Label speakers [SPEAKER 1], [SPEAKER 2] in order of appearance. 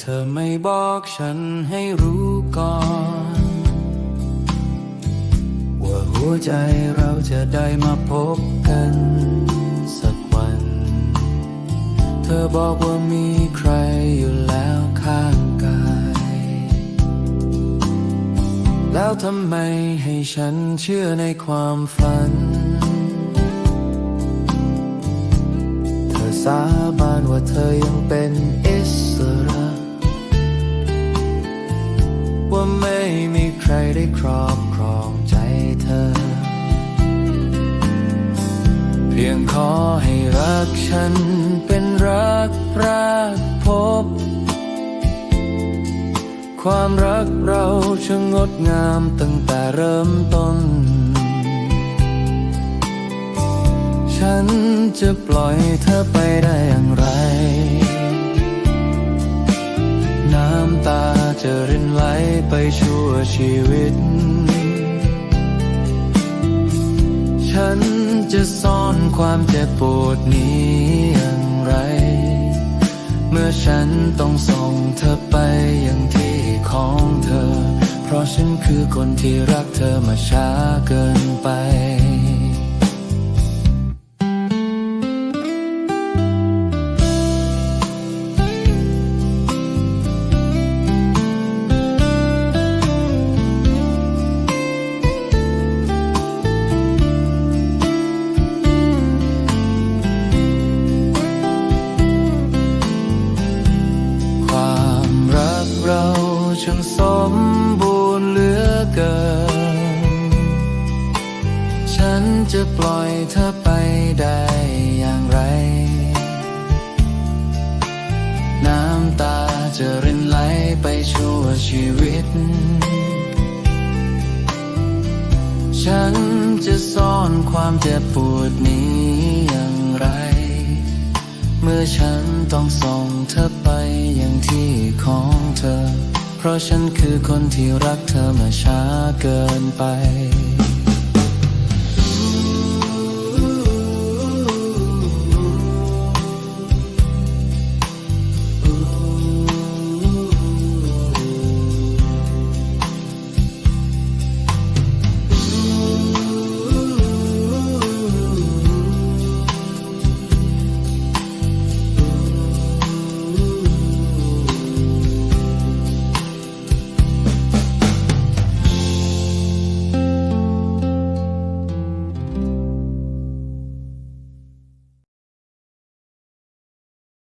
[SPEAKER 1] เธอไม่บอกฉันให้รู้ก่อน ว่าหัวใจเราจะได้มาพบกันสักวัน เธอบอกว่ามีใครอยู่แล้วข้างกาย แล้วทำไมให้ฉันเชื่อในความฝันเธอสาบานว่าเธอยังเป็น อบครองใจเธอ เพียงขอให้รักฉันเป็นรักแรกพบ ความรักเราช่างงดงามตั้งแต่เริ่มต้น ฉันจะปล่อยเธอไปได้อย่างไรน้ำตาจะรินไหลไปชั่วชีวิต นจะซ่อนความเจ็บปวดนี้อย่างไร เมื่อฉันต้องส่งเธอไปอย่างที่ของเธอ เพราะฉันคือคนที่รักเธอมาช้าเกินไป ช่างสมบูรณ์เหลือเกิน ฉันจะปล่อยเธอไปได้อย่างไร น้ำตาจะรินไหลไปชั่วชีวิต ฉันจะซ่อนความเจ็บปวดนี้อย่างไร เมื่อฉันต้องส่งเธอไปอย่างที่ เพราะฉันคือคนที่รักเธอมาช้าเกินไป